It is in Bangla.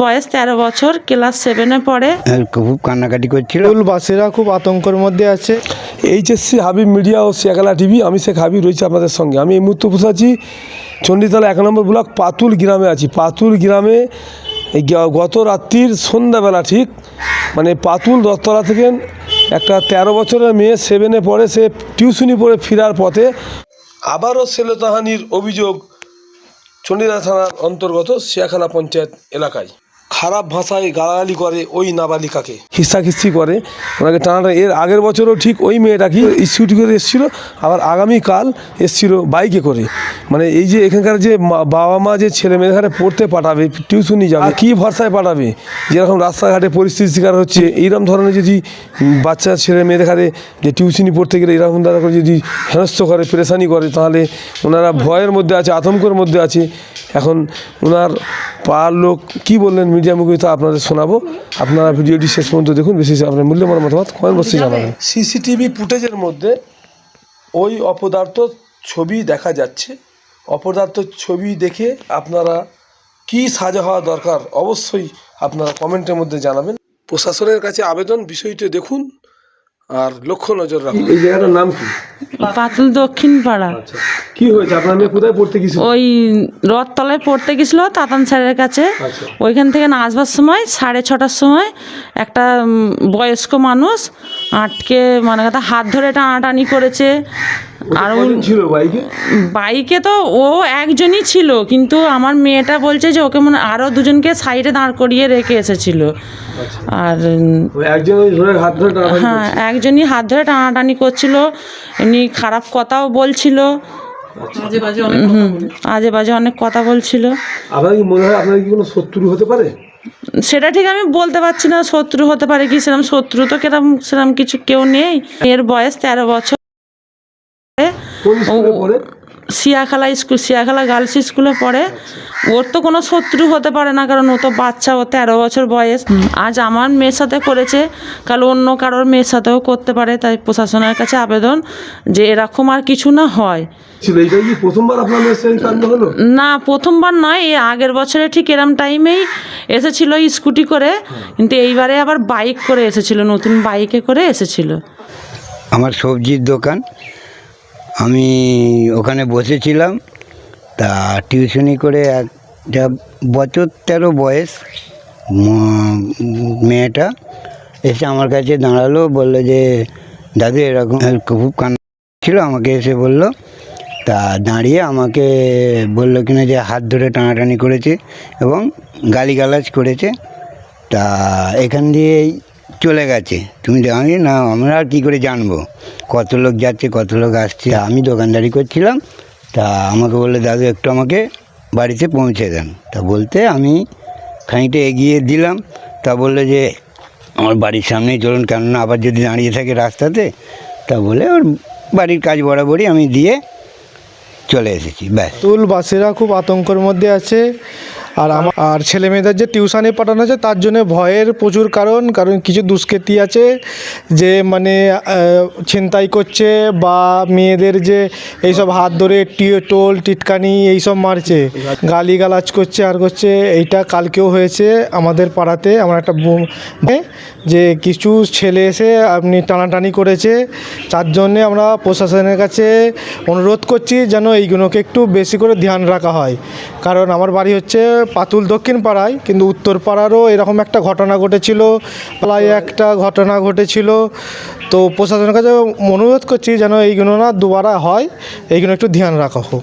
বয়স তেরো বছর ক্লাস সেভেনে পড়ে। আর খুব কান্নাকাটি করছিল। স্কুলবাসীরা খুব আতঙ্কের মধ্যে আছে। এইচএসসি হাবিব মিডিয়া ও শিয়াখালা টিভি আমি শেখ হাবিব রয়েছে আপনাদের সঙ্গে। আমি এই মুহূর্তে বসে আছি চণ্ডীতলা এক নম্বর ব্লক পাতুল গ্রামে আছি। পাতুল গ্রামে এই গত রাত্রির সন্ধ্যাবেলা ঠিক মানে পাতুল দশতলা থেকে একটা তেরো বছরের মেয়ে সেভেনে পড়ে সে টিউশনি পড়ে ফেরার পথে। আবারও ছেলেতাহানির অভিযোগ চণ্ডীদাস থানার অন্তর্গত শিয়াখানা পঞ্চায়েত এলাকায়। খারাপ ভাষায় গালাগালি করে ওই নাবালিকাকে। খিস্তাখিস্তি করে। ওনাকে টানাটা এর আগের বছরও ঠিক ওই মেয়েটাকে স্কুটি করে এসেছিল, আবার আগামীকাল এসেছিল বাইকে করে। মানে এই যে এখানকার যে বাবা মা যে ছেলে মেয়েদের পড়তে পাঠাবে, টিউশনি যাবে, কী ভরসায় পাঠাবে? যেরকম রাস্তাঘাটে পরিস্থিতির শিকার হচ্ছে, এইরকম ধরনের যদি বাচ্চা ছেলে মেয়েদের যে টিউশনি পড়তে গেলে এরকম দ্বারা করে যদি হেনস্থ করে, প্রেশানি করে, তাহলে ওনারা ভয়ের মধ্যে আছে, আতঙ্কের মধ্যে আছে। এখন ওনার পাড়ার লোক কী বললেন মিডিয়া মুখে তা আপনাদের শোনাবো। আপনারা ভিডিওটি শেষ পর্যন্ত দেখুন বেশি আপনার মূল্যবান মতামত কমেন্ট বক্সে জানাবেন। সিসিটিভি ফুটেজের মধ্যে ওই অপদার্থ ছবি দেখা যাচ্ছে। অপদার্থ ছবি দেখে আপনারা কি সাজা হওয়া দরকার অবশ্যই আপনারা কমেন্টের মধ্যে জানাবেন। প্রশাসনের কাছে আবেদন বিষয়টি দেখুন আর লক্ষ্য নজর রাখুন। এই জায়গাটার নাম কি? পাতুল দক্ষিণ পাড়া। আচ্ছা। কি হয়েছে? আপনার মেয়ে কোথায় পড়তে গেছিল? ওই রথতলায় পড়তে গেছিল তাতান স্যারের কাছে। আচ্ছা। ওইখান থেকে না আসবার সময় সাড়ে ছটার সময় একটা বয়স্ক মানুষ আটকে মানে কথা হাত ধরে টানাটানি করেছে। আর ছিল বাইকে? বাইকে তো ও একজনই ছিল কিন্তু আমার মেয়েটা বলছে যে ওকে মনে আরও দুজনকে সাইডে দাঁড় করিয়ে রেখে এসেছিল। আর হাত ধরে হ্যাঁ একজনই হাত ধরে টানাটানি করছিল। এমনি খারাপ কথাও বলছিল। আজে বাজে অনেক কথা বলছিল। আপনার কি মনে হয় আপনার কি কোনো শত্রু হতে পারে? সেটা ঠিক আমি বলতে পারছি না শত্রু হতে পারে কি সেরকম শত্রু তো কেরম সেরকম কিছু কেউ নেই। এর বয়স তেরো বছর। কোন স্কুলে শিয়াখালা গার্লস স্কুলে পড়ে। ওর তো কোনো শত্রু হতে পারে না কারণ ও তো বাচ্চা ও তেরো বছর বয়স। আজ আমার মেয়ের সাথে করেছে কাল অন্য কারোর মেয়ের সাথেও করতে পারে তাই প্রশাসনের কাছে আবেদন যে এরকম আর কিছু না হয়। ছিল এইটা কি প্রথমবার আপনার মেয়ের সঙ্গে কাণ্ড হলো? না প্রথমবার নয় এই আগের বছরে ঠিক এরম টাইমেই এসেছিল স্কুটি করে কিন্তু এইবারে আবার বাইক করে এসেছিল নতুন বাইকে করে এসেছিল। আমার সবজির দোকান আমি ওখানে বসেছিলাম, তা টিউশনি করে একটা বছর তেরো বয়স মেয়েটা এসে আমার কাছে দাঁড়াল, বলল যে, দাদু, এরকম খুব কান্না ছিল, আমাকে এসে বলল, তা দাঁড়িয়ে আমাকে বলল কিনা যে, হাত ধরে টানাটানি করেছে এবং গালিগালাজ করেছে, তা এখান দিয়েই চলে গেছে। তুমি জানি না, আমরা কী করে জানব? কত লোক যাচ্ছে, কত লোক আসছে? আমি দোকানদারি করছিলাম, তা আমাকে বলল, দাদু, একটু আমাকে বাড়িতে পৌঁছে দেন। তা বলতে আমি খানিকটা এগিয়ে দিলাম, তা বলল যে, আমার বাড়ির সামনেই চলুন, কেননা আবার যদি দাঁড়িয়ে থাকে রাস্তাতে। তা বলে ওর বাড়ির কাজ বরাবরই আমি দিয়ে চলে এসেছি, ব্যাস। স্কুলবাসীরা খুব আতঙ্কের মধ্যে আছে। আর আমার আর ছেলে মেয়েদের যে টিউশানে পাঠানো আছে তার জন্য ভয়ের প্রচুর কারণ কারণ কিছু দুষ্কৃতী আছে যে মানে ছিনতাই করছে বা মেয়েদের যে এইসব হাত ধরে টোল, টিটকানি, এইসব মারছে, গালিগালাজ করছে, আর করছে, এইটা কালকেও হয়েছে আমাদের পাড়াতে। আমার একটা যে কিছু ছেলে এসে আপনি টানাটানি করেছে, তার জন্যে আমরা প্রশাসনের কাছে অনুরোধ করছি যেন এইগুলোকে একটু বেশি করে ধ্যান রাখা হয়। কারণ আমার বাড়ি হচ্ছে পাতুল দক্ষিণ পাড়ায় কিন্তু উত্তর পাড়ারও এরকম একটা ঘটনা ঘটেছিল, প্রায় একটা ঘটনা ঘটেছিল। তো প্রশাসনের কাছে অনুরোধ করছি যেন এইগুলো না দুবারা হয় এইগুলো একটু ধ্যান রাখা হোক।